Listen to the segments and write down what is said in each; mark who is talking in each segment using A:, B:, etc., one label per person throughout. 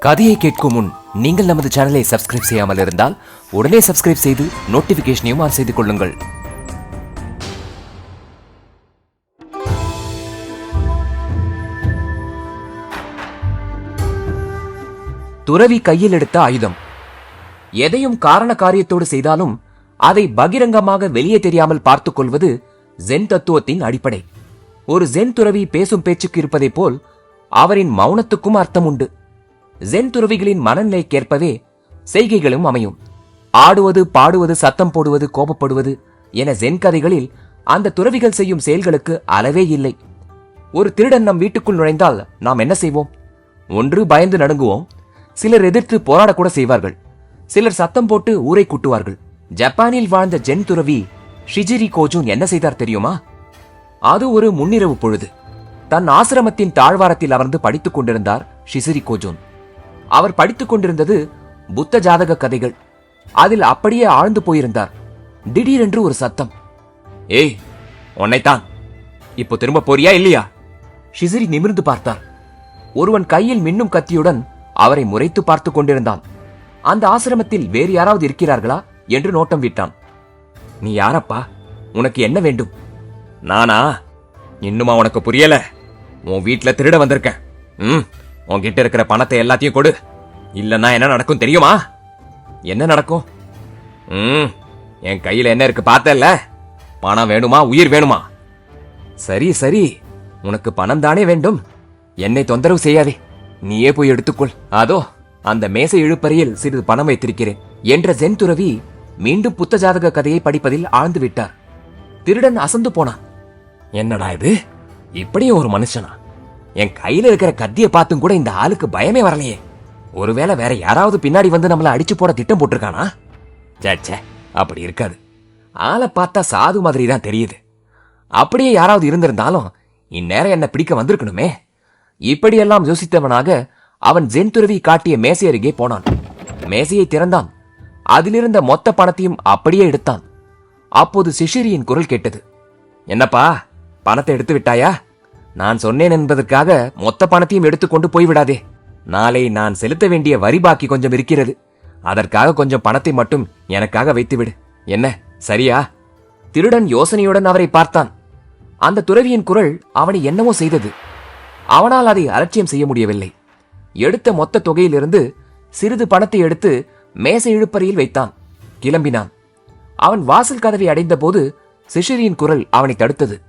A: கதையை கேட்கும் முன் நீங்கள் நமது சேனலை சப்ஸ்கிரைப் செய்யாமல் இருந்தால் உடனே சப்ஸ்கிரைப் செய்து நோட்டிபிகேஷனையும் ஆன் செய்து கொள்ளுங்கள். துறவி கையில் எடுத்த ஆயுதம். எதையும் காரண காரியத்தோடு செய்தாலும் அதை பகிரங்கமாக வெளியே தெரியாமல் பார்த்துக் கொள்வது ஜென் தத்துவத்தின் அடிப்படை. ஒரு ஜென் துறவி பேசும் பேச்சுக்கு இருப்பதைப் போல் அவரின் மௌனத்துக்கும் அர்த்தம் உண்டு. ஜென் துறவிகளின் மனநிலைக்கேற்பவே செய்கைகளும் அமையும். ஆடுவது பாடுவது சத்தம் போடுவது கோபப்படுவது என ஜென் கதைகளில் அந்த துறவிகள் செய்யும் செயல்களுக்கு அளவே இல்லை. ஒரு திருடன் நம் வீட்டுக்குள் நுழைந்தால் நாம் என்ன செய்வோம்? ஒன்று பயந்து நடுங்குவோம். சிலர் எதிர்த்து போராடக்கூட செய்வார்கள். சிலர் சத்தம் போட்டு ஊரை கூட்டுவார்கள். ஜப்பானில் வாழ்ந்த ஜென் துறவி ஷிஜிரி கோஜூன் என்ன செய்தார் தெரியுமா? அது ஒரு முன்னிரவு பொழுது. தன் ஆசிரமத்தின் தாழ்வாரத்தில் அமர்ந்து படித்துக் கொண்டிருந்தார் ஷிசிரி கோஜூன். அவர் படித்துக் கொண்டிருந்தது புத்த ஜாதக கதைகள். அதில் அப்படியே ஆழ்ந்து போயிருந்தார். திடீரென்று ஒரு சத்தம். ஏய் உன்னைத்தான். இப்போ திரும்ப போறியா இல்லையா? ஷிசிரி நிமிர்ந்து பார்த்தார். ஒருவன் கையில் மின்னும் கத்தியுடன் அவரை முறைத்து பார்த்துக் கொண்டிருந்தான். அந்த ஆசிரமத்தில் வேறு யாராவது இருக்கிறார்களா என்று நோட்டம் விட்டான். நீ யாரப்பா? உனக்கு என்ன வேண்டும்? நானா? இன்னுமா உனக்கு புரியல. உன் வீட்டில் திருட வந்திருக்கேன். ம். உன்கிட்ட இருக்கிற பணத்தை எல்லாத்தையும் கொடு. இல்லன்னா என்ன நடக்கும் தெரியுமா? என்ன நடக்கும்? ம் என் கையில என்ன இருக்கு பார்த்தல பணம் வேணுமா? உயிர் வேணுமா? சரி சரி. உனக்கு பணம் தானே வேண்டும். என்னை தொந்தரவு செய்யாதே. நீயே போய் எடுத்துக்கொள். அதோ அந்த மேசை இழுப்பறையில் சிறிது பணம் வைத்திருக்கிறேன் என்ற ஜென் துறவி மீண்டும் புத்த ஜாதக கதையை படிப்பதில் ஆழ்ந்து விட்டார். திருடன் அசந்து போனான். என்னடா இது? இப்படியும் ஒரு மனுஷனா? என் கையில இருக்கிற கத்தியை பார்த்தும் கூட இந்த ஆளுக்கு பயமே வரலையே. ஒருவேளை வேற யாராவது பின்னாடி வந்து நம்மள அடிச்சு போட திட்டம் போட்டிருக்கானா? சேச்சே அப்படி இருக்காது. ஆளை பார்த்தா சாது மாதிரி தான் தெரியுது. அப்படியே யாராவது இருந்திருந்தாலும் இந்நேரம் என்ன பிடிக்க வந்திருக்கணுமே. இப்படியெல்லாம் யோசித்தவனாக அவன் ஜென் காட்டிய மேசை அருகே போனான். மேசையை திறந்தான். அதிலிருந்த மொத்த பணத்தையும் அப்படியே எடுத்தான். அப்போது சிஷிரியின் குரல் கேட்டது. என்னப்பா பணத்தை எடுத்து விட்டாயா? நான் சொன்னேன் என்பதற்காக மொத்த பணத்தையும் எடுத்துக்கொண்டு போய்விடாதே. நாளை நான் செலுத்த வேண்டிய வரி பாக்கி கொஞ்சம் இருக்கிறது. அதற்காக கொஞ்சம் பணத்தை மட்டும் எனக்காக வைத்துவிடு. என்ன? சரியா? திருடன் யோசனையுடன் அவரை பார்த்தான். அந்த துறவியின் குரல் அவனை என்னவோ செய்தது. அவனால் அதை அலட்சியம் செய்ய முடியவில்லை. எடுத்த மொத்த தொகையிலிருந்து சிறிது பணத்தை எடுத்து மேசை இழுப்பறையில் வைத்தான். கிளம்பினான். அவன் வாசல் கதவை அடைந்தபோது சிஷிரியின் குரல் அவனை தடுத்தது.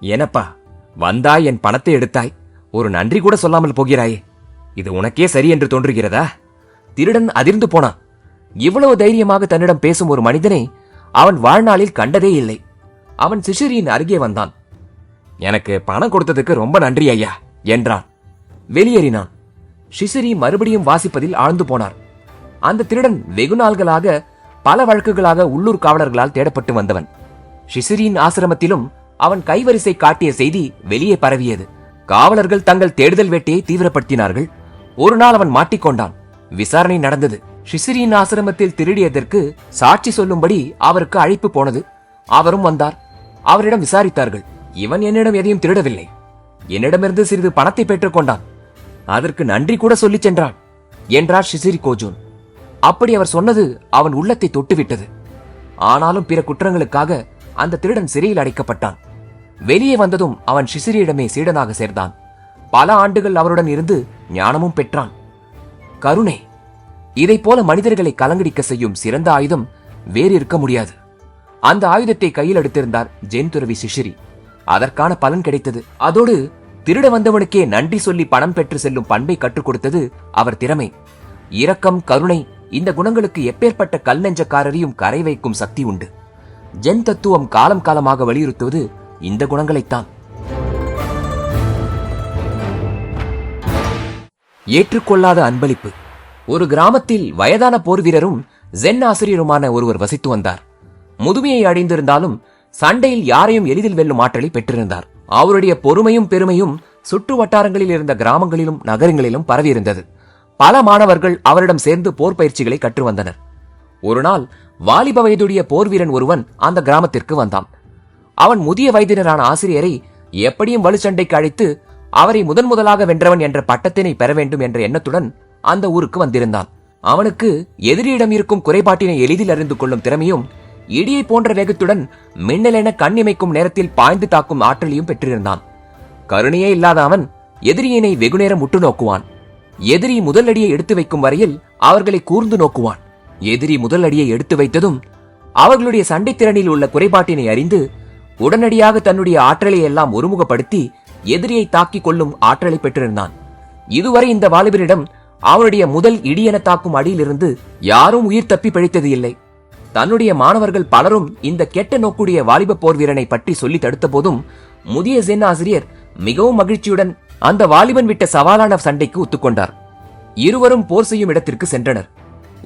A: எனப்பா வந்தாய் என் பணத்தை எடுத்தாய். ஒரு நன்றி கூட சொல்லாமல் போகிறாயே. இது உனக்கே சரி என்று தோன்றுகிறதா? திருடன் அதிர்ந்து போனான். இவ்வளவு தைரியமாக தன்னிடம் பேசும் ஒரு மனிதனை அவன் வாழ்நாளில் கண்டதே இல்லை. அவன் சிசிரியின் அருகே வந்தான். எனக்கு பணம் கொடுத்ததுக்கு ரொம்ப நன்றி ஐயா என்றான். வெளியேறினான். சிசிரி மறுபடியும் வாசிப்பதில் ஆழ்ந்து போனார். அந்த திருடன் வெகு நாள்களாக பல வழக்குகளாக உள்ளூர் காவலர்களால் தேடப்பட்டு வந்தவன். ஷிசிரியின் ஆசிரமத்திலும் அவன் கைவரிசை காட்டிய செய்தி வெளியே பரவியது. காவலர்கள் தங்கள் தேடுதல் வேட்டையை தீவிரப்படுத்தினார்கள். ஒரு நாள் அவன் மாட்டிக்கொண்டான். விசாரணை நடந்தது. ஷிசிரியின் ஆசிரமத்தில் திருடியதற்கு சாட்சி சொல்லும்படி அவருக்கு அழைப்பு போனது. அவரும் வந்தார். அவரிடம் விசாரித்தார்கள். இவன் என்னிடம் எதையும் திருடவில்லை. என்னிடமிருந்து சிறிது பணத்தை பெற்றுக் கொண்டான். அதற்கு நன்றி கூட சொல்லிச் சென்றான் என்றார் ஷிசிரி கோஜூன். அப்படி அவர் சொன்னது அவன் உள்ளத்தை தொட்டுவிட்டது. ஆனாலும் பிற குற்றங்களுக்காக அந்த திருடன் சிறையில் அடைக்கப்பட்டான். வெளியே வந்ததும் அவன் சிசிரியிடமே சீடனாக சேர்ந்தான். பல ஆண்டுகள் அவருடன் இருந்து ஞானமும் பெற்றான். கருணை இதை போல மனிதர்களை கலங்கடிக்க செய்யும் சிறந்த ஆயுதம் வேறு இருக்க முடியாது. அந்த ஆயுதத்தை கையில் எடுத்திருந்தார் ஜென் துறவி சிஷிரி. அதற்கான பலன் கிடைத்தது. அதோடு திருட வந்தவனுக்கே நன்றி சொல்லி பணம் பெற்று செல்லும் பண்பை கற்றுக் கொடுத்தது அவர் திறமை. இரக்கம் கருணை இந்த குணங்களுக்கு எப்பேற்பட்ட கல் நெஞ்சக்காரரையும் கரை வைக்கும் சக்தி உண்டு. ஜென் தத்துவம் காலம் காலமாக வலியுறுத்துவது இந்த குணங்களைத்தான். ஏற்றுக்கொள்ளாத அன்பளிப்பு. ஒரு கிராமத்தில் வயதான போர் வீரரும் ஜென் ஆசிரியருமான ஒருவர் வசித்து வந்தார். முதுமையை அடைந்திருந்தாலும் சண்டையில் யாரையும் எளிதில் வெல்லும் ஆற்றலை பெற்றிருந்தார். அவருடைய பொறுமையும் பெருமையும் சுற்று வட்டாரங்களில் இருந்த கிராமங்களிலும் நகரங்களிலும் பரவியிருந்தது. பல மாணவர்கள் அவரிடம் சேர்ந்து போர் பயிற்சிகளை கற்று வந்தனர். ஒரு நாள் வாலிப வயதுடைய போர் வீரன் ஒருவன் அந்த கிராமத்திற்கு வந்தான். அவன் முதிய வயதினரான ஆசிரியரை எப்படியும் வலுச்சண்டைக்கு அழைத்து அவரை முதன் முதலாக வென்றவன் என்ற பட்டத்தினை பெற வேண்டும் என்ற எண்ணத்துடன் அந்த ஊருக்கு வந்திருந்தான். அவனுக்கு எதிரியிடம் இருக்கும் குறைபாட்டினை எளிதில் அறிந்து கொள்ளும் திறமையும் இடியை போன்ற வேகத்துடன் மின்னலென கண்ணிமைக்கும் நேரத்தில் பாய்ந்து தாக்கும் ஆற்றலையும் பெற்றிருந்தான். கருணையே இல்லாத அவன் எதிரியினை வெகுநேரம் உற்று நோக்குவான். எதிரி முதல் அடியை எடுத்து வைக்கும் வரையில் அவர்களை கூர்ந்து நோக்குவான். எதிரி முதல் அடியை எடுத்து வைத்ததும் அவர்களுடைய சண்டை திறனில் உள்ள குறைபாட்டினை அறிந்து உடனடியாக தன்னுடைய ஆற்றலை எல்லாம் ஒருமுகப்படுத்தி எதிரியை தாக்கிக் கொள்ளும் ஆற்றலை பெற்றிருந்தான். இதுவரை இந்த வாலிபரிடம் அவனுடைய முதல் இடியென தாக்கும் அடியிலிருந்து யாரும் உயிர் தப்பி பிழைத்தது இல்லை. தன்னுடைய மாணவர்கள் பலரும் இந்த கெட்ட நோக்குடைய வாலிப போர் வீரனை பற்றி சொல்லி தடுத்த போதும் முதிய ஜென் ஆசிரியர் மிகவும் மகிழ்ச்சியுடன் அந்த வாலிபன் விட்ட சவாலான சண்டைக்கு ஒத்துக்கொண்டார் இருவரும் போர் செய்யும் இடத்திற்கு சென்றனர்.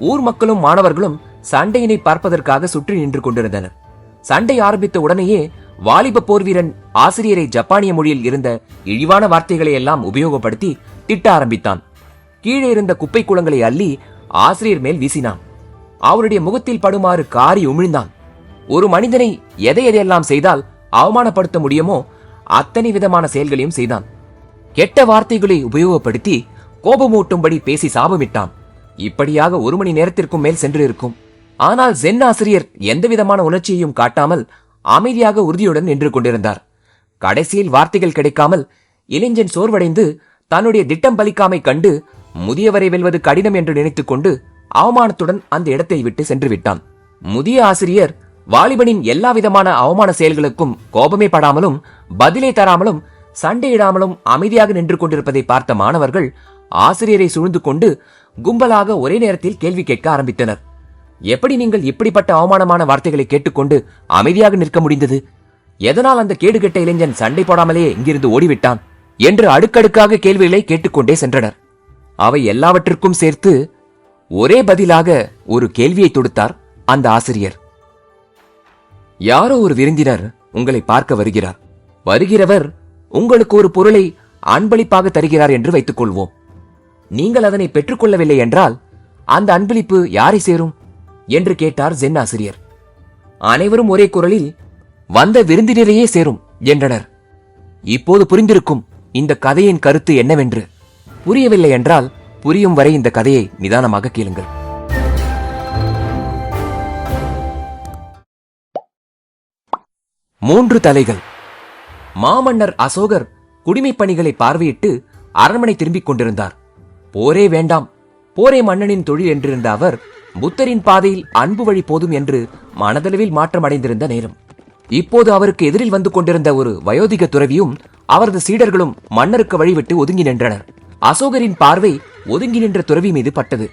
A: ஊர் மக்களும் மாணவர்களும் சண்டையினை பார்ப்பதற்காக சுற்றி நின்று கொண்டிருந்தனர். சண்டை ஆரம்பித்த உடனேயே வாலிப போர் வீரன் ஆசிரியரை ஜப்பானிய மொழியில் இருந்த இழிவான வார்த்தைகளை எல்லாம் உபயோகப்படுத்தி திட்ட ஆரம்பித்தான். கீழே இருந்த குப்பை குளங்களை அள்ளி ஆசிரியர் மேல் வீசினான். அவருடைய முகத்தில் படுமாறு காரி உமிழ்ந்தான். ஒரு மனிதனை எதை எதையெல்லாம் செய்தால் அவமானப்படுத்த முடியுமோ அத்தனை விதமான செயல்களையும் செய்தான். கெட்ட வார்த்தைகளை உபயோகப்படுத்தி கோபமூட்டும்படி பேசி சாபமிட்டான். இப்படியாக ஒரு மணி நேரத்திற்கும் மேல் சென்று இருக்கும் ஆனால் ஜென் ஆசிரியர் எந்த விதமான உணர்ச்சியையும் காட்டாமல் அமைதியாக உறுதியுடன் நின்று கொண்டிருந்தார். கடைசியில் வார்த்தைகள் கிடைக்காமல் இளைஞன் சோர்வடைந்து தன்னுடைய திட்டம் பலிக்காமை கண்டு முதியவரை வெல்வது கடினம் என்று நினைத்துக் கொண்டு அவமானத்துடன் அந்த இடத்தை விட்டு சென்று விட்டான். முதிய ஆசிரியர் வாலிபனின் எல்லா விதமான அவமான செயல்களுக்கும் கோபமே படாமலும் பதிலே தராமலும் சண்டையிடாமலும் அமைதியாக நின்று கொண்டிருப்பதை பார்த்த மாணவர்கள் ஆசிரியரை சூழ்ந்து கொண்டு கும்பலாக ஒரே நேரத்தில் கேள்வி கேட்க ஆரம்பித்தனர். எப்படி நீங்கள் இப்படிப்பட்ட அவமானமான வார்த்தைகளை கேட்டுக்கொண்டு அமைதியாக நிற்க முடிந்தது? எதனால் அந்த கேடுகெட்ட இளைஞன் சண்டை போடாமலே இங்கிருந்து ஓடிவிட்டான் என்று அடுக்கடுக்காக கேள்விகளை கேட்டுக்கொண்டே சென்றனர். அவை எல்லாவற்றிற்கும் சேர்த்து ஒரே பதிலாக ஒரு கேள்வியை தொடுத்தார் அந்த ஆசிரியர். யாரோ ஒரு விருந்தினர் உங்களை பார்க்க வருகிறார். வருகிறவர் உங்களுக்கு ஒரு பொருளை அன்பளிப்பாக தருகிறார் என்று வைத்துக் கொள்வோம் நீங்கள் அதனை பெற்றுக்கொள்ளவில்லை என்றால் அந்த அன்பளிப்பு யாரை சேரும்? என்று கேட்டார் ஜென் ஆசிரியர் அனைவரும் ஒரே குரலில் வந்த விருந்தினரையே சேரும் என்றனர். இப்போது புரிந்திருக்கும் இந்த கதையின் கருத்து என்னவென்று. புரியவில்லை என்றால் புரியும் வரை இந்த கதையை நிதானமாக கேளுங்கள். மூன்று தலைகள். மாமன்னர் அசோகர் குடிமைப் பணிகளை பார்வையிட்டு அரண்மனை திரும்பிக் கொண்டிருந்தார். போரே வேண்டாம் போரே மன்னனின் தொழில் என்றிருந்த அவர் புத்தரின் பாதையில் அன்பு வழி போதும் என்று மனதளவில் மாற்றமடைந்திருந்த நேரம். இப்போது அவருக்கு எதிரில் வந்து கொண்டிருந்த ஒரு வயோதிக துறவியும் அவரது சீடர்களும் மன்னருக்கு வழிவிட்டு ஒதுங்கி நின்றனர். அசோகரின் பார்வை ஒதுங்கி நின்ற துறவி மீது பட்டது.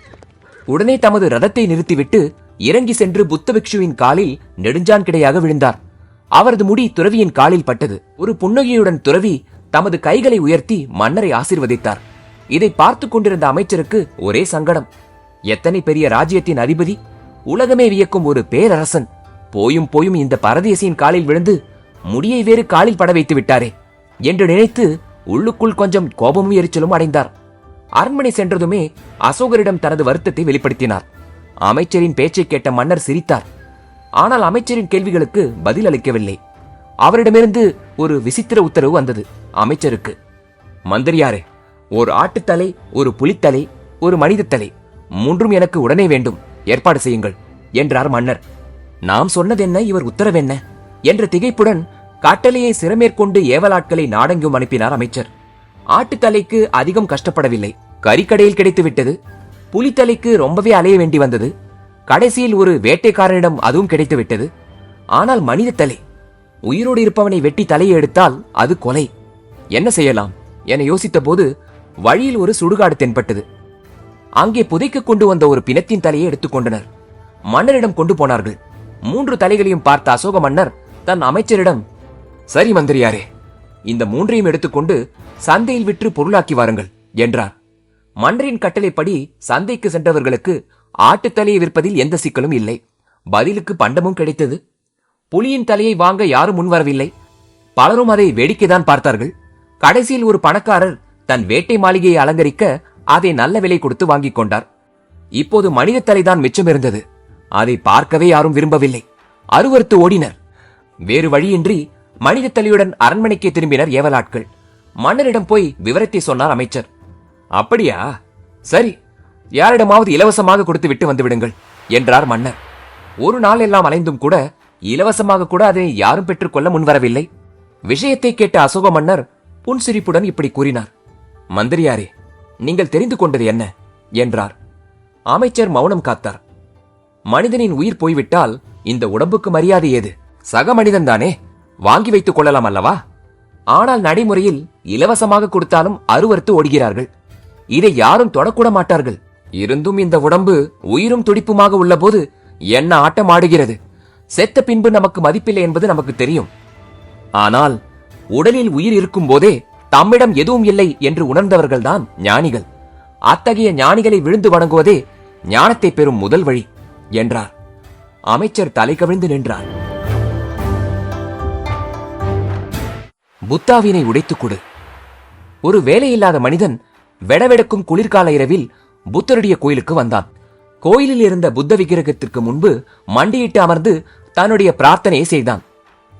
A: உடனே தமது ரதத்தை நிறுத்திவிட்டு இறங்கி சென்று புத்த பிக்ஷுவின் காலில் நெடுஞ்சான் கிடையாக விழுந்தார். அவரது முடி துறவியின் காலில் பட்டது. ஒரு புன்னகையுடன் துறவி தமது கைகளை உயர்த்தி மன்னரை ஆசீர்வதித்தார். இதை பார்த்து கொண்டிருந்த அமைச்சருக்கு ஒரே சங்கடம். எத்தனை பெரிய ராஜ்யத்தின் அதிபதி உலகமே வியக்கும் ஒரு பேரரசன் போயும் போயும் இந்த பரதேசியின் காலில் விழுந்து முடியை வேறு காலில் பட வைத்து விட்டாரே என்று நினைத்து உள்ளுக்குள் கொஞ்சம் கோபமும் எரிச்சலும் அடைந்தார். அரண்மனை சென்றதுமே அசோகரிடம் தனது வருத்தத்தை வெளிப்படுத்தினார். அமைச்சரின் பேச்சை கேட்ட மன்னர் சிரித்தார். ஆனால் அமைச்சரின் கேள்விகளுக்கு பதில் அளிக்கவில்லை. அவரிடமிருந்து ஒரு விசித்திர உத்தரவு வந்தது அமைச்சருக்கு. மந்திரியாரே ஒரு ஆட்டுத்தலை ஒரு புலித்தலை ஒரு மனிதத்தலை. மூன்றும் எனக்கு உடனே வேண்டும். ஏற்பாடு செய்யுங்கள் என்றார் மன்னர். நாம் சொன்னதென்ன இவர் உத்தரவென்ன? என்ற திகைப்புடன் காட்டலையை சிறமேற்கொண்டு ஏவலாட்களை நாடெங்கும் அனுப்பினார் அமைச்சர். ஆட்டுத்தலைக்கு அதிகம் கஷ்டப்படவில்லை. கறிக்கடையில் கிடைத்துவிட்டது. புலித்தலைக்கு ரொம்பவே அலைய வேண்டி வந்தது. கடைசியில் ஒரு வேட்டைக்காரனிடம் அதுவும் கிடைத்துவிட்டது. ஆனால் மனித தலை உயிரோடு இருப்பவனை வெட்டி தலையை எடுத்தால் அது கொலை. என்ன செய்யலாம்? என யோசித்தபோது வழியில் ஒரு சுடுகாடு தென்பட்டது. அங்கே புதைக்க கொண்டு வந்த ஒரு பிணத்தின் தலையை எடுத்துக்கொண்டனர் மன்னரிடம் கொண்டு போனார்கள். மூன்று தலைகளையும் பார்த்த அசோக மன்னர் தன் அமைச்சரிடம் சரி மந்திரியாரே இந்த மூன்றையும் எடுத்துக்கொண்டு சந்தையில் விற்று பொருளாக்கி வாருங்கள் என்றார். மன்னரின் கட்டளைப்படி சந்தைக்கு சென்றவர்களுக்கு ஆட்டுத்தலையை விற்பதில் எந்த சிக்கலும் இல்லை. பதிலுக்கு பண்டமும் கிடைத்தது. புலியின் தலையை வாங்க யாரும் முன்வரவில்லை. பலரும் அதை வேடிக்கைதான் பார்த்தார்கள். கடைசியில் ஒரு பணக்காரர் தன் வேட்டை மாளிகையை அலங்கரிக்க அதை நல்ல விலை கொடுத்து வாங்கிக் கொண்டார். இப்போது மனித தலைதான் மிச்சம் இருந்தது. அதை பார்க்கவே யாரும் விரும்பவில்லை. அருவருத்து ஓடினர். வேறு வழியின்றி மனித தலையுடன் அரண்மனைக்கே திரும்பினர் ஏவலாட்கள். மன்னரிடம் போய் விவரத்தை சொன்னார் அமைச்சர். அப்படியா? சரி. யாரிடமாவது இலவசமாக கொடுத்து விட்டு வந்துவிடுங்கள் என்றார் மன்னர். ஒரு நாள் எல்லாம் அலைந்தும் கூட இலவசமாக கூட அதை யாரும் பெற்றுக்கொள்ள முன்வரவில்லை. விஷயத்தை கேட்ட அசோக மன்னர் புன்சிரிப்புடன் இப்படி கூறினார். மந்திரியாரே நீங்கள் தெரிந்து கொண்டது என்ன? என்றார். அமைச்சர் மௌனம் காத்தார். மனிதனின் உயிர் போய்விட்டால் இந்த உடம்புக்கு மரியாதை ஏது? சக மனிதன்தானே? வாங்கி வைத்துக் கொள்ளலாம் அல்லவா? ஆனால் நடைமுறையில் இலவசமாக கொடுத்தாலும் அருவறுத்து ஓடுகிறார்கள். இதை யாரும் தொடக்கூட மாட்டார்கள். இருந்தும் இந்த உடம்பு உயிரும் துடிப்புமாக உள்ளபோது என்ன ஆட்டம் ஆடுகிறது? செத்த பின்பு நமக்கு மதிப்பில்லை என்பது நமக்கு தெரியும். ஆனால் உடலில் உயிர் இருக்கும் போதே தம்மிடம் எதுவும் இல்லை என்று உணர்ந்தவர்கள்தான் ஞானிகள். அத்தகைய ஞானிகளை விழுந்து வணங்குவதே ஞானத்தை பெறும் முதல் வழி என்றார். அமைச்சர் தலை கவிழ்ந்து நின்றார். புத்தாவினை உடைத்துக் கொடு. ஒரு வேலையில்லாத மனிதன் வெடவெடுக்கும் குளிர்கால இரவில் புத்தருடைய கோயிலுக்கு வந்தான். கோயிலில் இருந்த புத்த விக்கிரகத்திற்கு முன்பு மண்டியிட்டு அமர்ந்து தன்னுடைய பிரார்த்தனையை செய்தான்.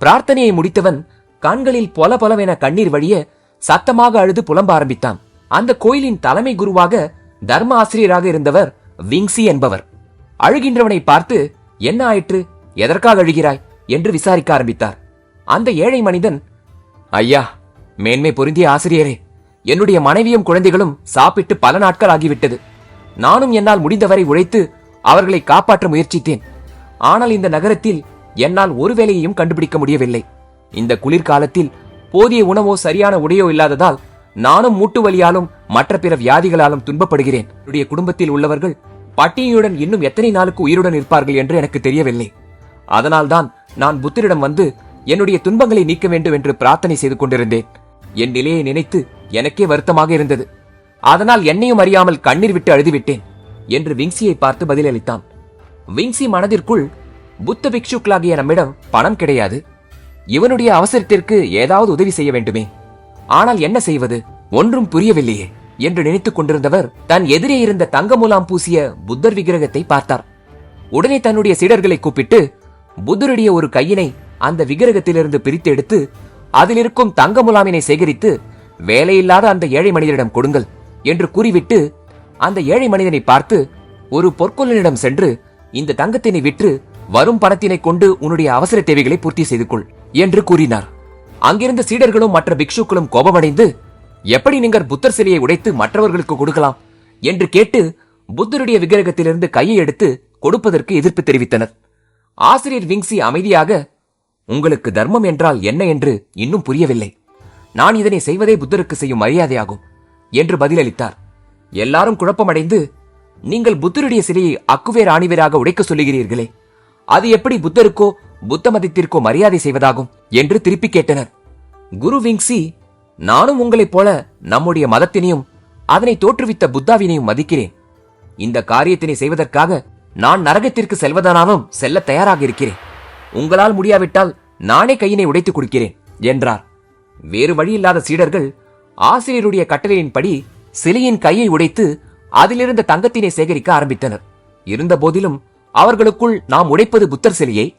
A: பிரார்த்தனையை முடித்தவன் கண்களில் பொல பொலவென கண்ணீர் வழிய சத்தமாக அழுது புலம்ப ஆரம்பித்தான். அந்த கோயிலின் தலைமை குருவாக தர்ம ஆசிரியராக இருந்தவர் விங்சி என்பவர். அழுகின்றவனை பார்த்து என்ன ஆயிற்று? எதற்காக அழுகிறாய்? என்று விசாரிக்க ஆரம்பித்தார். அந்த ஏழை மனிதன் ஐயா மேன்மை பொருந்திய ஆசிரியரே என்னுடைய மனைவியும் குழந்தைகளும் சாப்பிட்டு பல நாட்கள் ஆகிவிட்டது. நானும் என்னால் முடிந்தவரை உழைத்து அவர்களை காப்பாற்ற முயற்சித்தேன். ஆனால் இந்த நகரத்தில் என்னால் ஒரு வேலையையும் கண்டுபிடிக்க முடியவில்லை. இந்த குளிர்காலத்தில் போதிய உணவோ சரியான உடையோ இல்லாததால் நானும் மூட்டு வலியாலும் மற்ற பிற வியாதிகளாலும் துன்பப்படுகிறேன். என்னுடைய குடும்பத்தில் உள்ளவர்கள் பட்டினியுடன் இன்னும் எத்தனை நாளுக்கு உயிருடன் இருப்பார்கள் என்று எனக்கு தெரியவில்லை. அதனால்தான் நான் புத்தரிடம் வந்து என்னுடைய துன்பங்களை நீக்க வேண்டும் என்று பிரார்த்தனை செய்து கொண்டிருந்தேன். என் நிலையை நினைத்து எனக்கே வருத்தமாக இருந்தது. அதனால் என்னையும் அறியாமல் கண்ணீர் விட்டு அழுதுவிட்டேன் என்று விங்சியை பார்த்து பதிலளித்தான். விங்சி மனதிற்குள் புத்த பிக்ஷுக்களாகிய நம்மிடம் பணம் கிடையாது. இவனுடைய அவசரத்திற்கு ஏதாவது உதவி செய்ய வேண்டுமே. ஆனால் என்ன செய்வது? ஒன்றும் புரியவில்லையே என்று நினைத்துக் கொண்டிருந்தவர் தன் எதிரே இருந்த தங்க முலாம் பூசிய புத்தர் விக்கிரகத்தை பார்த்தார். உடனே தன்னுடைய சீடர்களை கூப்பிட்டு புத்தருடைய ஒரு கையினை அந்த விக்கிரகத்திலிருந்து பிரித்து எடுத்து அதில் இருக்கும் தங்க முலாமினை சேகரித்து வேலையில்லாத அந்த ஏழை மனிதரிடம் கொடுங்கள் என்று கூறிவிட்டு அந்த ஏழை மனிதனை பார்த்து ஒரு பொற்கொள்ளனிடம் சென்று இந்த தங்கத்தினை விற்று வரும் பணத்தினை கொண்டு உன்னுடைய அவசர தேவைகளை பூர்த்தி செய்து கொள். என்று கூறினார். அங்கிருந்த சீடர்களும் மற்ற பிக்ஷுக்களும் கோபமடைந்து எப்படி நீங்கள் புத்தர் சிலையை உடைத்து மற்றவர்களுக்கு கொடுக்கலாம்? என்று கேட்டு புத்தருடைய விக்கிரகத்திலிருந்து கையை எடுத்து கொடுப்பதற்கு எதிர்ப்பு தெரிவித்தனர். ஆசிரியர் விங்சி அமைதியாக உங்களுக்கு தர்மம் என்றால் என்ன என்று இன்னும் புரியவில்லை. நான் இதனை செய்வதே புத்தருக்கு செய்யும் மரியாதையாகும் என்று பதிலளித்தார். எல்லாரும் குழப்பமடைந்து நீங்கள் புத்தருடைய சிலையை அக்குவேர் ஆணிவேராக உடைக்க சொல்லுகிறீர்களே அது எப்படி புத்தருக்கோ புத்த மதத்திற்கோ மரியாதை செய்வதாகும் என்று திருப்பி கேட்டனர். குரு விங்சி நானும் உங்களைப் போல நம்முடைய மதத்தினையும் அதனை தோற்றுவித்த புத்தாவினையும் மதிக்கிறேன். இந்த காரியத்தினை செய்வதற்காக நான் நரகத்திற்கு செல்வதானாலும் செல்ல தயாராக இருக்கிறேன். உங்களால் முடியாவிட்டால் நானே கையினை உடைத்துக் கொடுக்கிறேன் என்றார். வேறு வழியில்லாத சீடர்கள் ஆசிரியருடைய கட்டளையின்படி சிலையின் கையை உடைத்து அதிலிருந்த தங்கத்தினை சேகரிக்க ஆரம்பித்தனர். இருந்தபோதிலும் அவர்களுக்குள் நாம் உடைப்பது புத்தர் சிலையை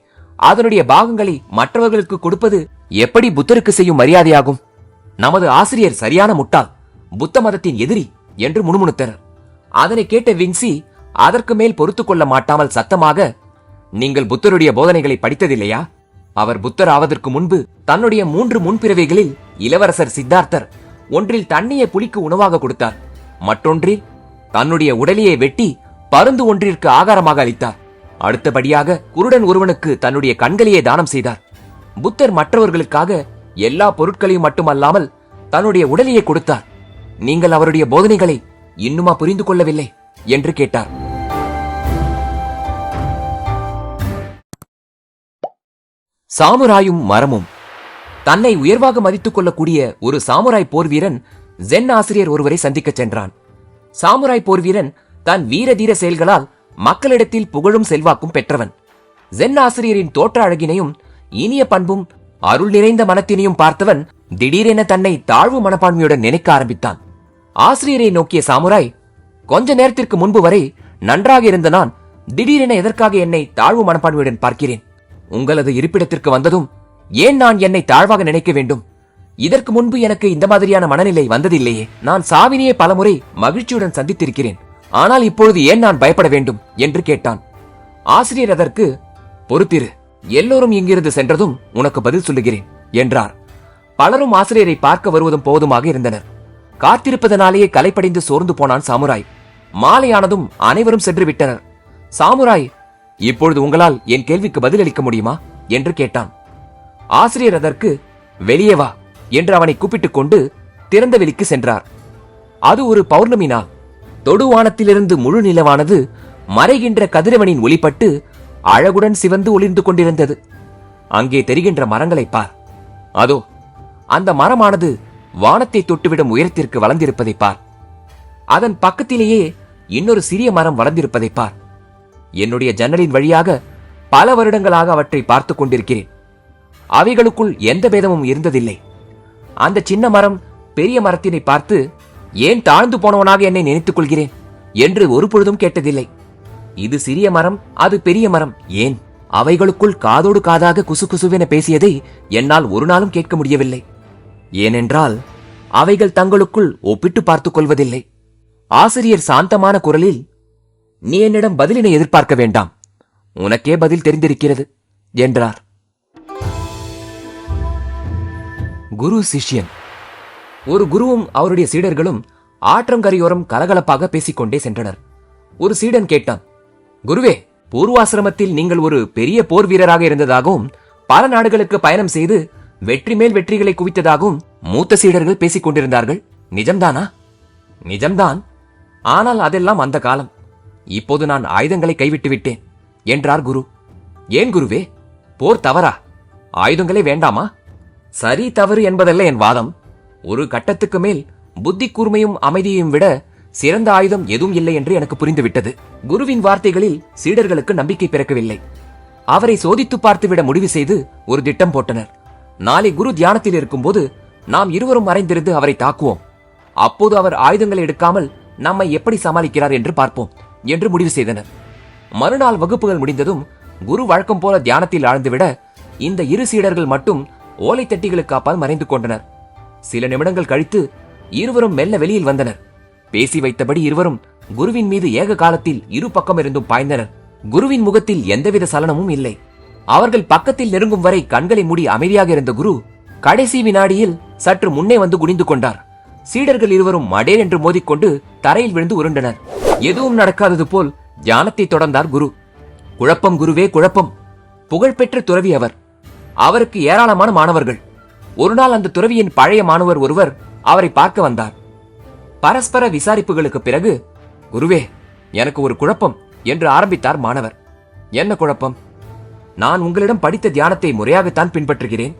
A: அதனுடைய பாகங்களை மற்றவர்களுக்கு கொடுப்பது எப்படி புத்தருக்கு செய்யும் மரியாதையாகும்? நமது ஆசிரியர் சரியான முட்டாள் புத்த மதத்தின் எதிரி என்று முணுமுணுத்தனர். அதனை கேட்ட வின்சி அதற்கு மேல் பொறுத்துக் கொள்ள மாட்டாமல் சத்தமாக நீங்கள் புத்தருடைய போதனைகளை படித்ததில்லையா? அவர் புத்தர் ஆவதற்கு முன்பு தன்னுடைய மூன்று முன்பிறவைகளில் இளவரசர் சித்தார்த்தர் ஒன்றில் தண்ணியை புலிக்கு உணவாக கொடுத்தார். மற்றொன்றில் தன்னுடைய உடலையே வெட்டி பருந்து ஒன்றிற்கு ஆகாரமாக அளித்தார். அடுத்தபடியாக குருடன் ஒருவனுக்கு தன்னுடைய கண்களையே தானம் செய்தார். புத்தர் மற்றவர்களுக்காக எல்லா பொருட்களையும் மட்டுமல்லாமல் தன்னுடைய உடலையே கொடுத்தார். நீங்கள் அவருடைய போதனைகளை இன்னுமா புரிந்து கொள்ளவில்லை என்று கேட்டார். சாமுராயும் மரமும். தன்னை உயர்வாக மதித்துக் கொள்ளக்கூடிய ஒரு சாமுராய் போர் வீரன் ஜென் ஆசிரியர் ஒருவரை சந்திக்கச் சென்றான். சாமுராய் போர் வீரன் தன் வீர தீர செயல்களால் மக்களிடத்தில் புகழும் செல்வாக்கும் பெற்றவன். ஜென் ஆசிரியரின் தோற்ற அழகினையும் இனிய பண்பும் அருள் நிறைந்த மனத்தினையும் பார்த்தவன் திடீரென தன்னை தாழ்வு மனப்பான்மையுடன் நினைக்க ஆரம்பித்தான். ஆசிரியரை நோக்கிய சாமுராய் கொஞ்ச நேரத்திற்கு முன்பு வரை நன்றாக இருந்த நான் திடீரென எதற்காக என்னை தாழ்வு மனப்பான்மையுடன் பார்க்கிறேன்? உங்களது இருப்பிடத்திற்கு வந்ததும் ஏன் நான் என்னை தாழ்வாக நினைக்க வேண்டும்? இதற்கு முன்பு எனக்கு இந்த மாதிரியான மனநிலை வந்ததில்லையே. நான் சாவினியை பலமுறை மகிழ்ச்சியுடன் சந்தித்திருக்கிறேன். ஆனால் இப்பொழுது ஏன் நான் பயப்பட வேண்டும்? என்று கேட்டான். ஆசிரியர் அதற்கு பொறுத்திரு எல்லோரும் இங்கிருந்து சென்றதும் உனக்கு பதில் சொல்லுகிறேன் என்றார். பலரும் ஆசிரியரை பார்க்க வருவதும் போவதுமாக இருந்தனர். காத்திருப்பதனாலேயே கலைப்படைந்து சோர்ந்து போனான் சாமுராய். மாலையானதும் அனைவரும் சென்று விட்டனர். சாமுராய் இப்பொழுது உங்களால் என் கேள்விக்கு பதிலளிக்க முடியுமா? என்று கேட்டான். ஆசிரியர் அதற்கு வெளியே வா என்று அவனை கூப்பிட்டுக் கொண்டு திறந்த வெளிக்கு சென்றார். அது ஒரு பௌர்ணமி நாள். தொடுவானத்திலிருந்து முழு நிலவானது மறைகின்ற கதிரவனின் ஒளிப்பட்டு அழகுடன் சிவந்து ஒளிர்ந்து கொண்டிருந்தது. அங்கே தெரிகின்ற மரங்களை பார். அதோ அந்த மரமானது வானத்தை தொட்டுவிடும் உயரத்திற்கு வளர்ந்திருப்பதை பார். அதன் பக்கத்திலேயே இன்னொரு சிறிய மரம் வளர்ந்திருப்பதை பார். என்னுடைய ஜன்னலின் வழியாக பல வருடங்களாக அவற்றை பார்த்துக் கொண்டிருக்கிறேன். அவைகளுக்குள் எந்த பேதமும் இருந்ததில்லை. அந்த சின்ன மரம் பெரிய மரத்தினை பார்த்து ஏன் தாழ்ந்து போனவனாக என்னை நினைத்துக் கொள்கிறேன்? என்று ஒரு பொழுதும் கேட்டதில்லை. இது சிறிய மரம் அது பெரிய மரம். ஏன்? அவைகளுக்குள் காதோடு காதாக குசு குசுவென பேசியதை என்னால் ஒரு நாளும் கேட்க முடியவில்லை. ஏனென்றால் அவைகள் தங்களுக்குள் ஒப்பிட்டு பார்த்துக் கொள்வதில்லை. ஆசிரியர் சாந்தமான குரலில் நீ என்னிடம் பதிலினை எதிர்பார்க்க வேண்டாம். உனக்கே பதில் தெரிந்திருக்கிறது என்றார். குரு சிஷ்யன். ஒரு குருவும் அவருடைய சீடர்களும் ஆற்றங்கரையோரம் கலகலப்பாக பேசிக்கொண்டே சென்றனர். ஒரு சீடன் கேட்டான் குருவே பூர்வாசிரமத்தில் நீங்கள் ஒரு பெரிய போர் வீரராக இருந்ததாகவும் பல நாடுகளுக்கு பயணம் செய்து வெற்றி மேல் வெற்றிகளை குவித்ததாகவும் மூத்த சீடர்கள் பேசிக் கொண்டிருந்தார்கள். நிஜம்தானா? நிஜம்தான். ஆனால் அதெல்லாம் அந்த காலம். இப்போது நான் ஆயுதங்களை கைவிட்டு விட்டேன் என்றார் குரு. ஏன் குருவே? போர் தவறா? ஆயுதங்களே வேண்டாமா? சரி தவறு என்பதல்ல என் வாதம். ஒரு கட்டத்துக்கு மேல் புத்தி கூர்மையும் அமைதியையும் விட சிறந்த ஆயுதம் எதுவும் இல்லை என்று எனக்கு புரிந்துவிட்டது. குருவின் வார்த்தைகளில் சீடர்களுக்கு நம்பிக்கை பிறக்கவில்லை. அவரை சோதித்து பார்த்துவிட முடிவு செய்து ஒரு திட்டம் போட்டனர். நாளை குரு தியானத்தில் இருக்கும்போது நாம் இருவரும் மறைந்திருந்து அவரை தாக்குவோம். அப்போது அவர் ஆயுதங்களை எடுக்காமல் நம்மை எப்படி சமாளிக்கிறார் என்று பார்ப்போம் என்று முடிவு செய்தனர். மறுநாள் வகுப்புகள் முடிந்ததும் குரு வழக்கம் போல தியானத்தில் ஆழ்ந்துவிட இந்த இரு சீடர்கள் மட்டும் ஓலை தட்டிகளுக்கு அப்பால் மறைந்து கொண்டனர். சில நிமிடங்கள் கழித்து இருவரும் மெல்ல வெளியில் வந்தனர். பேசி வைத்தபடி இருவரும் குருவின் மீது ஏக காலத்தில் இரு பக்கம் இருந்தும் பாய்ந்தனர். குருவின் முகத்தில் எந்தவித சலனமும் இல்லை. அவர்கள் பக்கத்தில் நெருங்கும் வரை கண்களை மூடி அமைதியாக இருந்த குரு கடைசி வினாடியில் சற்று முன்னே வந்து குனிந்து கொண்டார். சீடர்கள் இருவரும் மடேர் என்று மோதிக்கொண்டு தரையில் விழுந்து உருண்டனர். எதுவும் நடக்காதது போல் தியானத்தை தொடர்ந்தார் குரு. குழப்பம் குருவே குழப்பம். புகழ்பெற்ற துறவி அவர் அவருக்கு ஏராளமான மாணவர்கள். ஒரு நாள் அந்த துறவியின் பழைய மாணவர் ஒருவர் அவரை பார்க்க வந்தார். பரஸ்பர விசாரிப்புகளுக்கு பிறகு குருவே எனக்கு ஒரு குழப்பம் என்று ஆரம்பித்தார் மாணவர். என்ன குழப்பம்? நான் உங்களிடம் படித்த தியானத்தை முறையாகத்தான் பின்பற்றுகிறேன்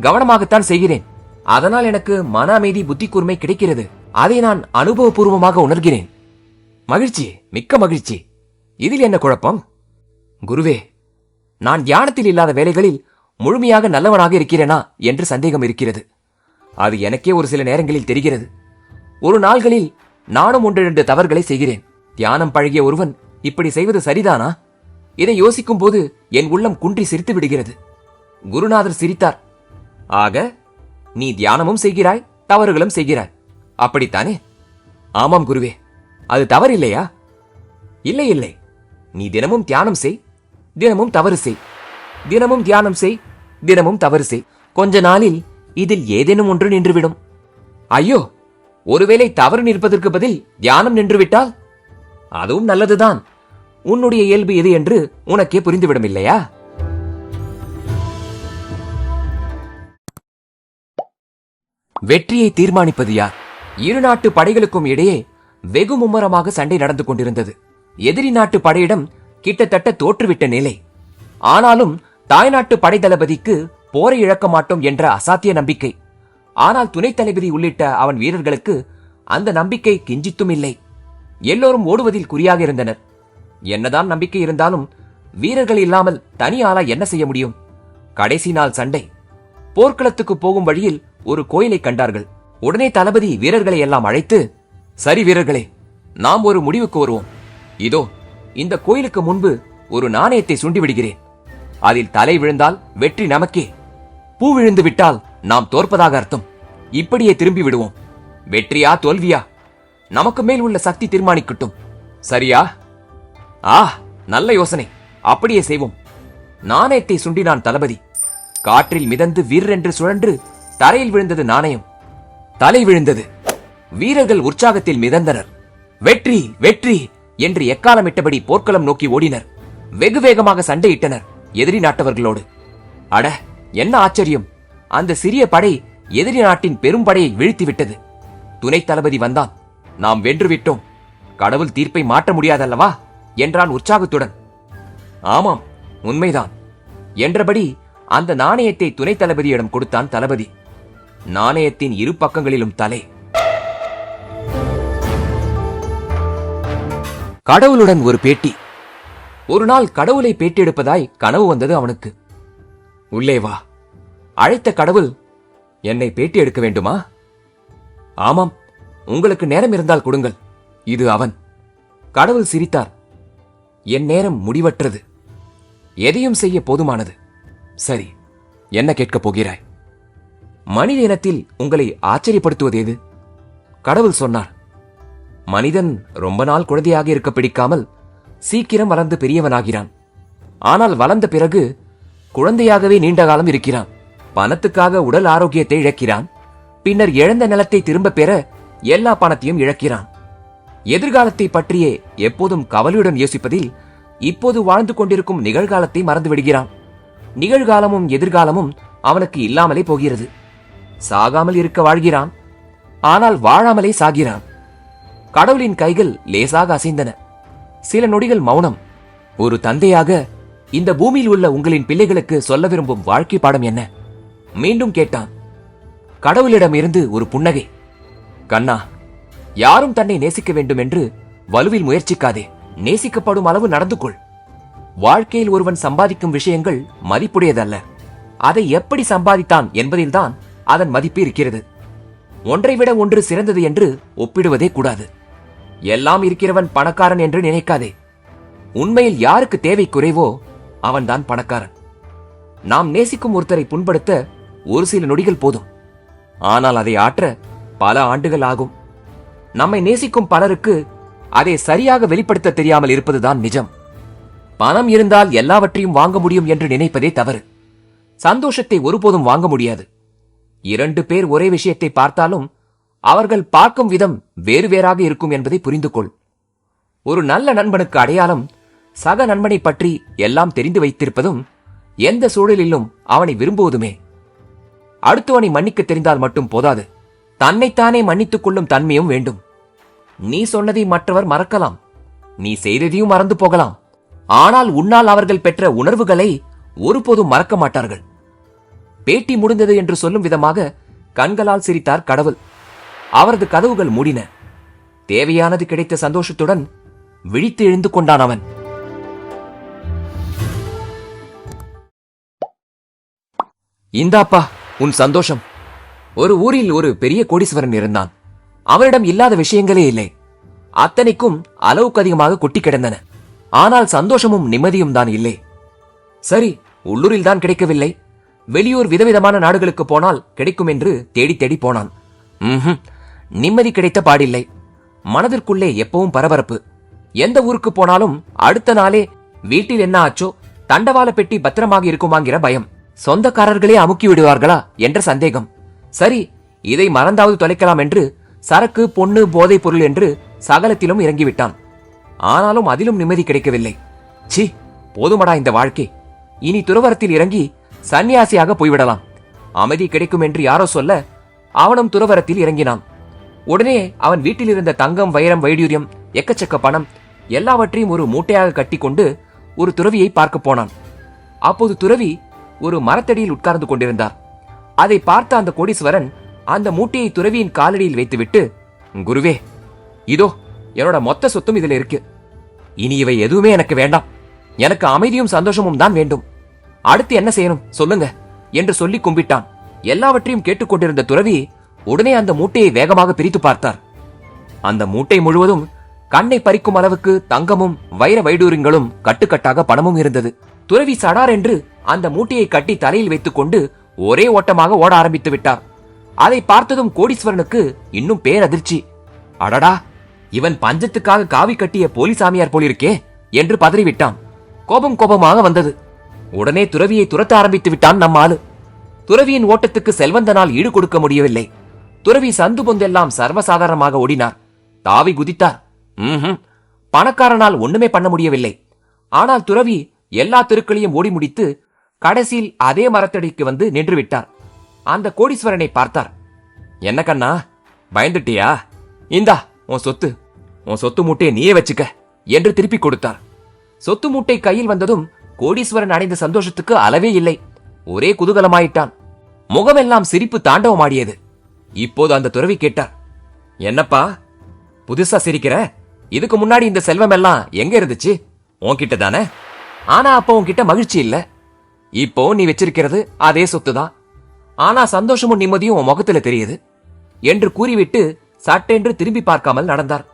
A: கவனமாகத்தான் செய்கிறேன். அதனால் எனக்கு மன அமைதி புத்தி கூர்மை கிடைக்கிறது. அதை நான் அனுபவபூர்வமாக உணர்கிறேன். மகிழ்ச்சி மிக்க மகிழ்ச்சி. இதில் என்ன குழப்பம்? குருவே நான் தியானத்தில் இல்லாத வேலைகளில் முழுமையாக நல்லவனாக இருக்கிறேனா என்று சந்தேகம் இருக்கிறது. அது எனக்கே ஒரு சில நேரங்களில் தெரிகிறது. ஒரு நாள்களில் நானும் ஒன்றிரண்டு தவறுகளை செய்கிறேன். தியானம் பழகிய ஒருவன் இப்படி செய்வது சரிதானா? இதை யோசிக்கும் போது என் உள்ளம் குன்றி சிரித்து விடுகிறது. குருநாதர் சிரித்தார். ஆக நீ தியானமும் செய்கிறாய் தவறுகளும் செய்கிறாய். அப்படித்தானே? ஆமாம் குருவே. அது தவறில்லையா? இல்லை இல்லை. நீ தினமும் தியானம் செய் தினமும் தவறு செய். தினமும் தியானம் செய் தினமும் தவறு செய். கொஞ்ச நாளில் இதில் ஏதேனும் ஒன்று நின்றுவிடும். ஐயோ ஒருவேளை தவறு நிற்பதற்கு பதில் தியானம் நின்றுவிட்டால்? அதுவும் நல்லதுதான். உன்னுடைய இயல்பு எது என்று உனக்கே புரிந்துவிடும் இல்லையா வெற்றியை தீர்மானிப்பது யார்? இரு நாட்டு படைகளுக்கும் இடையே வெகு மும்முரமாக சண்டை நடந்து கொண்டிருந்தது. எதிரி நாட்டு படையிடம் கிட்டத்தட்ட தோற்றுவிட்ட நிலை. ஆனாலும் தாய்நாட்டு படை தளபதிக்கு போரை இழக்க மாட்டோம் என்ற அசாத்திய நம்பிக்கை. ஆனால் துணைத் தளபதி உள்ளிட்ட அவன் வீரர்களுக்கு அந்த நம்பிக்கை கிஞ்சித்தும் இல்லை. எல்லோரும் ஓடுவதில் குறியாக இருந்தனர். என்னதான் நம்பிக்கை இருந்தாலும் வீரர்கள் இல்லாமல் தனி ஆளா என்ன செய்ய முடியும்? கடைசி நாள் சண்டை. போர்க்களத்துக்கு போகும் வழியில் ஒரு கோயிலை கண்டார்கள். உடனே தளபதி வீரர்களை எல்லாம் அழைத்து சரி வீரர்களே நாம் ஒரு முடிவுக்கு வருவோம். இதோ இந்த கோயிலுக்கு முன்பு ஒரு நாணயத்தை சுண்டி விடுகிறேன். அதில் தலை விழுந்தால் வெற்றி நமக்கே. பூ விழுந்து விட்டால் நாம் தோற்பதாக அர்த்தம். இப்படியே திரும்பி விடுவோம். வெற்றியா தோல்வியா? நமக்கு மேல் உள்ள சக்தி தீர்மானிக்கட்டும். சரியா? ஆ நல்ல யோசனை. அப்படியே செய்வோம். நாணயத்தை சுண்டினான் தளபதி. காற்றில் மிதந்து வீரென்று சுழன்று தரையில் விழுந்தது நாணயம். தலை விழுந்தது. வீரர்கள் உற்சாகத்தில் மிதந்தனர். வெற்றி வெற்றி என்று எக்காலமிட்டபடி போர்க்களம் நோக்கி ஓடினர். வெகு வேகமாக சண்டையிட்டனர். எதிரி நாட்டவர்களோடு. அட என்ன ஆச்சரியம். அந்த சிறிய படை எதிரி நாட்டின் பெரும் படையை வீழ்த்திவிட்டது. துணை தளபதி வந்தான். நாம் வென்று விட்டோம் கடவுள் தீர்ப்பை மாற்ற முடியாதல்லவா? என்றான் உற்சாகத்துடன். ஆமாம் உண்மைதான். என்றபடி அந்த நாணயத்தை துணை தளபதியிடம் கொடுத்தான் தளபதி. நாணயத்தின் இரு பக்கங்களிலும் தலை. கடவுளுடன் ஒரு பேட்டி. ஒரு நாள் கடவுளை பேட்டியெடுப்பதாய் கனவு வந்தது அவனுக்கு. உள்ளே வா. அழைத்த கடவுள் என்னை பேட்டி எடுக்க வேண்டுமா? ஆமாம் உங்களுக்கு நேரம் இருந்தால் கொடுங்கள். இது அவன். கடவுள் சிரித்தார். என் நேரம் முடிவற்றது. எதையும் செய்ய போதுமானது. சரி என்ன கேட்கப் போகிறாய்? மனித இனத்தில் உங்களை ஆச்சரியப்படுத்துவது எது? கடவுள் சொன்னார் மனிதன் ரொம்ப நாள் குழந்தையாக இருக்க பிடிக்காமல் சீக்கிரம் வளர்ந்து பெரியவனாகிறான். ஆனால் வளர்ந்த பிறகு குழந்தையாகவே நீண்ட காலம் இருக்கிறான். பணத்துக்காக உடல் ஆரோக்கியத்தை இழக்கிறான். பின்னர் இழந்த நிலத்தை திரும்ப பெற எல்லா பணத்தையும் இழக்கிறான். எதிர்காலத்தை பற்றியே எப்போதும் கவலையுடன் யோசிப்பதில் இப்போது வாழ்ந்து கொண்டிருக்கும் நிகழ்காலத்தை மறந்து விடுகிறான் நிகழ்காலமும் எதிர்காலமும் அவனுக்கு இல்லாமலே போகிறது. சாகாமல் இருக்க வாழ்கிறான். ஆனால் வாழாமலே சாகிறான். கடவுளின் கைகள் லேசாக அசைந்தன. சில நொடிகள் மௌனம். ஒரு தந்தையாக இந்த பூமியில் உள்ள உங்களின் பிள்ளைகளுக்கு சொல்ல விரும்பும் வாழ்க்கை பாடம் என்ன? மீண்டும் கேட்டான். கடவுளிடமிருந்து ஒரு புன்னகை. கண்ணா யாரும் தன்னை நேசிக்க வேண்டும் என்று வலுவில் முயற்சிக்காதே. நேசிக்கப்படும் அளவு நடந்து கொள். வாழ்க்கையில் ஒருவன் சம்பாதிக்கும் விஷயங்கள் மதிப்புடையதல்ல. அதை எப்படி சம்பாதித்தான் என்பதில்தான் அதன் மதிப்பு இருக்கிறது. ஒன்றை விட ஒன்று சிறந்தது என்று ஒப்பிடுவதே கூடாது. எல்லாம் இருக்கிறவன் பணக்காரன் என்று நினைக்காதே. உண்மையில் யாருக்கு தேவை குறைவோ அவன்தான் பணக்காரன். நாம் நேசிக்கும் ஒருத்தரை புண்படுத்த ஒரு சில நொடிகள் போதும். ஆனால் அதை ஆற்ற பல ஆண்டுகள் ஆகும். நம்மை நேசிக்கும் பலருக்கு அதை சரியாக வெளிப்படுத்த தெரியாமல் இருப்பதுதான் நிஜம். பணம் இருந்தால் எல்லாவற்றையும் வாங்க முடியும் என்று நினைப்பதே தவறு. சந்தோஷத்தை ஒருபோதும் வாங்க முடியாது. இரண்டு பேர் ஒரே விஷயத்தை பார்த்தாலும் அவர்கள் பார்க்கும் விதம் வேறு வேறாக இருக்கும் என்பதை புரிந்து கொள் ஒரு நல்ல நண்பனுக்கு அடையாளம் சக நண்பனை பற்றி எல்லாம் தெரிந்து வைத்திருப்பதும் எந்த சூழலிலும் அவனை விரும்புவதுமே. அடுத்தவனை மன்னிக்க தெரிந்தால் மட்டும் போதாது. தன்னைத்தானே மன்னித்துக் கொள்ளும் தன்மையும் வேண்டும். நீ சொன்னதை மற்றவர் மறக்கலாம். நீ செய்ததையும் மறந்து போகலாம். ஆனால் உன்னால் அவர்கள் பெற்ற உணர்வுகளை ஒருபோதும் மறக்க மாட்டார்கள். பேட்டி முடிந்தது என்று சொல்லும் விதமாக கண்களால் சிரித்தார் கடவுள். அவரது கதவுகள் மூடின. தேவையானது கிடைத்த சந்தோஷத்துடன் விழித்து எழுந்து கொண்டான் அவன். இந்தாப்பா உன் சந்தோஷம். ஒரு ஊரில் ஒரு பெரிய கோடீஸ்வரன் இருந்தான். அவரிடம் இல்லாத விஷயங்களே இல்லை. அத்தனைக்கும் அளவுக்கு அதிகமாக கொட்டி கிடந்தன. ஆனால் சந்தோஷமும் நிம்மதியும் தான் இல்லை. சரி உள்ளூரில் தான் கிடைக்கவில்லை. வெளியூர் விதவிதமான நாடுகளுக்கு போனால் கிடைக்கும் என்று தேடி தேடி போனான். நிம்மதி கிடைத்த பாடில்லை. மனதிற்குள்ளே எப்பவும் பரபரப்பு. எந்த ஊருக்கு போனாலும் அடுத்த நாளே வீட்டில் என்ன ஆச்சோ தண்டவாள பெட்டி பத்திரமாக இருக்குமாங்கிற பயம். சொந்தக்காரர்களே அமுக்கி விடுவார்களா என்ற சந்தேகம். சரி இதை மறந்தாவது தொலைக்கலாம் என்று சரக்கு பொண்ணு போதைப் பொருள் என்று சகலத்திலும் இறங்கிவிட்டான். ஆனாலும் அதிலும் நிம்மதி கிடைக்கவில்லை. சி போதுமடா இந்த வாழ்க்கை. இனி துறவரத்தில் இறங்கி சன்னியாசியாக போய்விடலாம். அமைதி கிடைக்கும் என்று யாரோ சொல்ல அவனும் துறவரத்தில் இறங்கினான். உடனே அவன் வீட்டில் இருந்த தங்கம் வைரம் வைடூரியம் எக்கச்சக்க பணம் எல்லாவற்றையும் ஒரு மூட்டையாக கட்டிக்கொண்டு ஒரு துறவியை பார்க்க போனான். அப்போது துறவி ஒரு மரத்தடியில் உட்கார்ந்து கொண்டிருந்தார். அதை பார்த்த அந்த கோடீஸ்வரன் அந்த மூட்டையை துறவியின் காலடியில் வைத்துவிட்டு குருவே இதோ என்னோட மொத்த சொத்தும் இதில் இருக்கு. இனி இவை எதுவுமே எனக்கு வேண்டாம். எனக்கு அமைதியும் சந்தோஷமும் தான் வேண்டும். அடுத்து என்ன செய்யணும்? சொல்லுங்க. என்று சொல்லி கும்பிட்டான். எல்லாவற்றையும் கேட்டுக்கொண்டிருந்த துறவி உடனே அந்த மூட்டையை வேகமாக பிரித்து பார்த்தார். அந்த மூட்டை முழுவதும் கண்ணை பறிக்கும் அளவுக்கு தங்கமும் வைர வைடூரியங்களும் கட்டுக்கட்டாக பணமும் இருந்தது. துறவி சடார் என்று அந்த மூட்டையை கட்டி தலையில் வைத்துக் கொண்டு ஒரே ஓட்டமாக ஓட ஆரம்பித்து விட்டார். அதை பார்த்ததும் கோடீஸ்வரனுக்கு இன்னும் பேரதிர்ச்சி. அடடா இவன் பஞ்சத்துக்காக காவி கட்டிய போலிசாமியார் போலிருக்கே என்று பதறிவிட்டான். கோபம் கோபமாக வந்தது. உடனே துறவியை துரத்த ஆரம்பித்து விட்டான் நம்ம ஆளு துறவியின் ஓட்டத்துக்கு செல்வந்தனால் ஈடு கொடுக்க முடியவில்லை. துறவி சந்து பொந்தெல்லாம் சர்வசாதாரணமாக ஓடினார். தாவி குதித்தார். ம்ஹும். பணக்காரனால் ஒண்ணுமே பண்ண முடியவில்லை. ஆனால் துறவி எல்லா தெருக்களையும் ஓடி முடித்து கடைசியில் அதே மரத்தடிக்கு வந்து நின்று விட்டார் அந்த கோடீஸ்வரனை பார்த்தார். என்ன கண்ணா? பயந்துட்டியா? இந்தா உன் சொத்து. உன் சொத்து மூட்டையை நீயே வச்சுக்க என்று திருப்பி கொடுத்தார். சொத்து மூட்டை கையில் வந்ததும் கோடீஸ்வரன் அடைந்த சந்தோஷத்துக்கு அளவே இல்லை. ஒரே குதூகலமாயிட்டான். முகமெல்லாம் சிரிப்பு தாண்டவமாடியது. இப்போது அந்த துறவி கேட்டார் என்னப்பா புதுசா சிரிக்கிற? இதுக்கு முன்னாடி இந்த செல்வம் எல்லாம் எங்க இருந்துச்சு? உன்கிட்ட தானே? ஆனா அப்போ உன்கிட்ட மகிழ்ச்சி இல்ல. இப்போ நீ வச்சிருக்கிறது அதே சொத்து தான் ஆனா சந்தோஷமும் நிம்மதியும் உன் முகத்துல தெரியுது என்று கூறிவிட்டு சட்டென்று திரும்பி பார்க்காமல் நடந்தார்.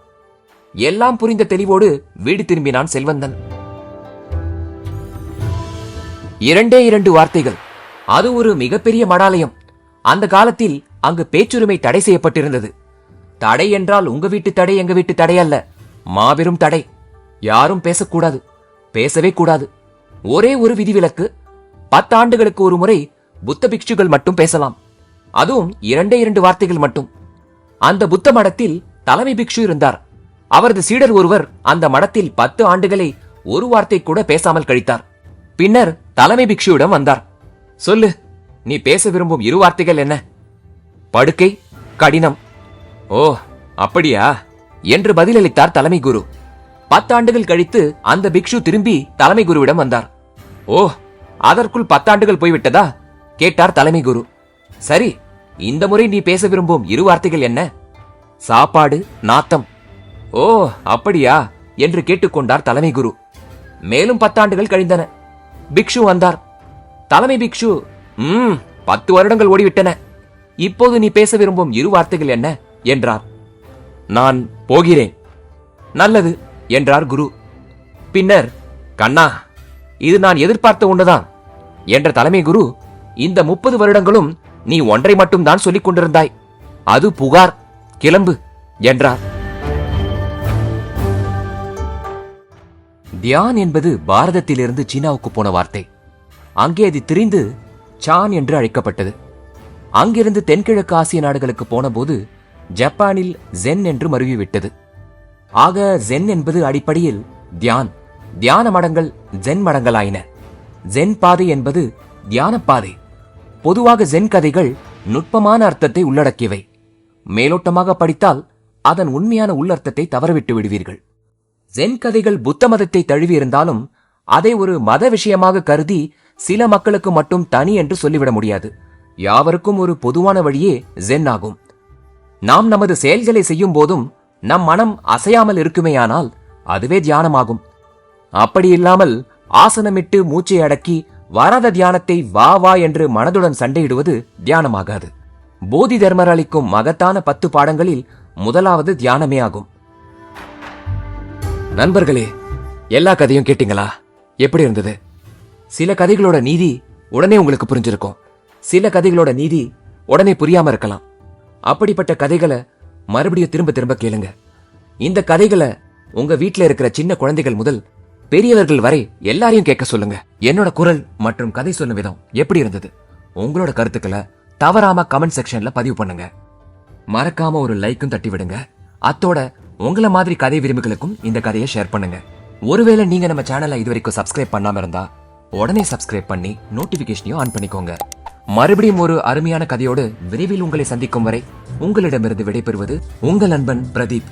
A: எல்லாம் புரிந்த தெளிவோடு வீடு திரும்பினான் செல்வந்தன். இரண்டே இரண்டு வார்த்தைகள். அது ஒரு மிகப்பெரிய மடாலயம். அந்த காலத்தில் அங்கு பேச்சுரிமை தடை செய்யப்பட்டிருந்தது. தடை என்றால் உங்க வீட்டு தடை எங்க வீட்டு தடை அல்ல. மாபெரும் தடை. யாரும் பேசக்கூடாது. பேசவே கூடாது. ஒரே ஒரு விதிவிலக்கு பத்து ஆண்டுகளுக்கு ஒரு முறை புத்த பிக்ஷுகள் மட்டும் பேசலாம். அதுவும் இரண்டே இரண்டு வார்த்தைகள் மட்டும். அந்த புத்த மடத்தில் தலைமை பிக்ஷு இருந்தார். அவரது சீடர் ஒருவர் அந்த மடத்தில் பத்து ஆண்டுகளை ஒரு வார்த்தை கூட பேசாமல் கழித்தார். பின்னர் தலைமை பிக்ஷுவிடம் வந்தார். சொல்லு நீ பேச விரும்பும் இரு வார்த்தைகள் என்ன? படுக்கை கடினம். ஓ அப்படியா? என்று பதிலளித்தார் தலைமை குரு. பத்தாண்டுகள் கழித்து அந்த பிக்ஷு திரும்பி தலைமை குருவிடம் வந்தார். ஓ அதற்குள் பத்தாண்டுகள் போய்விட்டதா? கேட்டார் தலைமை குரு. சரி இந்த முறை நீ பேச விரும்பும் இரு வார்த்தைகள் என்ன? சாப்பாடு நாத்தம். ஓ அப்படியா? என்று கேட்டுக்கொண்டார் தலைமை குரு. மேலும் பத்தாண்டுகள் கழிந்தன. பிக்ஷு வந்தார். தலைமை பிக்ஷு ம் பத்து வருடங்கள் ஓடிவிட்டன. இப்போது நீ பேச விரும்பும் இரு வார்த்தைகள் என்ன? என்றார். நான் போகிறேன். நல்லது என்றார் குரு. பின்னர் கண்ணா இது நான் எதிர்பார்த்த ஒன்றுதான் என்ற தலைமை குரு இந்த முப்பது வருடங்களும் நீ ஒன்றை மட்டும் தான் சொல்லிக் கொண்டிருந்தாய். அது புகார் கிளம்பு என்றார். தியான் என்பது பாரதத்திலிருந்து சீனாவுக்கு போன வார்த்தை. அங்கே அது திரிந்து சான் என்று அழைக்கப்பட்டது. அங்கிருந்து தென்கிழக்கு ஆசிய நாடுகளுக்கு போனபோது ஜப்பானில் ஜென் என்று மருவிவிட்டது ஆக ஜென் என்பது அடிப்படையில் தியான். தியான மடங்கள் ஜென் மடங்களாயின. ஜென் பாதை என்பது தியான பாதை பொதுவாக ஜென் கதைகள் நுட்பமான அர்த்தத்தை உள்ளடக்கியவை. மேலோட்டமாக படித்தால் அதன் உண்மையான உள்ளர்த்தத்தை தவறவிட்டு விடுவீர்கள். ஜென் கதைகள் புத்த மதத்தை தழுவியிருந்தாலும் அதை ஒரு மத விஷயமாக கருதி சில மக்களுக்கு மட்டும் தனி என்று சொல்லிவிட முடியாது. யாவருக்கும் ஒரு பொதுவான வழியே ஜென் ஆகும். நாம் நமது செயல்களை செய்யும் போதும் நம் மனம் அசையாமல் இருக்குமேயானால் அதுவே தியானமாகும். அப்படி இல்லாமல் ஆசனமிட்டு மூச்சை அடக்கி வராத தியானத்தை வா வா என்று மனதுடன் சண்டையிடுவது தியானமாகாது. போதி தர்மர் அளிக்கும் மகத்தான பத்து பாடங்களில் முதலாவது தியானமே ஆகும். நண்பர்களே எல்லா கதையும் கேட்டீங்களா? எப்படி இருந்தது? சில கதைகளோட நீதி உடனே உங்களுக்கு புரிஞ்சிருக்கும். சில கதைகளோட நீதி உடனே புரியாம இருக்கலாம். அப்படிப்பட்ட கதைகளை மறுபடியும் திரும்ப திரும்ப கேளுங்க. இந்த கதைகளை உங்க வீட்ல இருக்கிற சின்ன குழந்தைகள் முதல் பெரியவர்கள் வரை எல்லாரையும் கேட்க சொல்லுங்க. என்னோட குரல் மற்றும் கதை சொல்லும் விதம் எப்படி இருந்தது? உங்களோட கருத்துக்களை தவறாம கமெண்ட் செக்ஷன்ல பதிவு பண்ணுங்க. மறக்காம ஒரு லைக்கும் தட்டி விடுங்க அத்தோட உங்கள மாதிரி கதை விரும்புகளுக்கும் இந்த கதையை ஷேர் பண்ணுங்க. ஒருவேளை நீங்க நம்ம சேனலை இது வரைக்கும் சப்ஸ்கிரைப் பண்ணாம இருந்தா உடனே சப்ஸ்கிரைப் பண்ணி நோட்டிபிகேஷனையும் ஆன் பண்ணிக்கோங்க. மறுபடியும் ஒரு அருமையான கதையோடு விரைவில் உங்களை சந்திக்கும் வரை உங்களிடமிருந்து விடைபெறுவது உங்கள் அன்பன் பிரதீப்.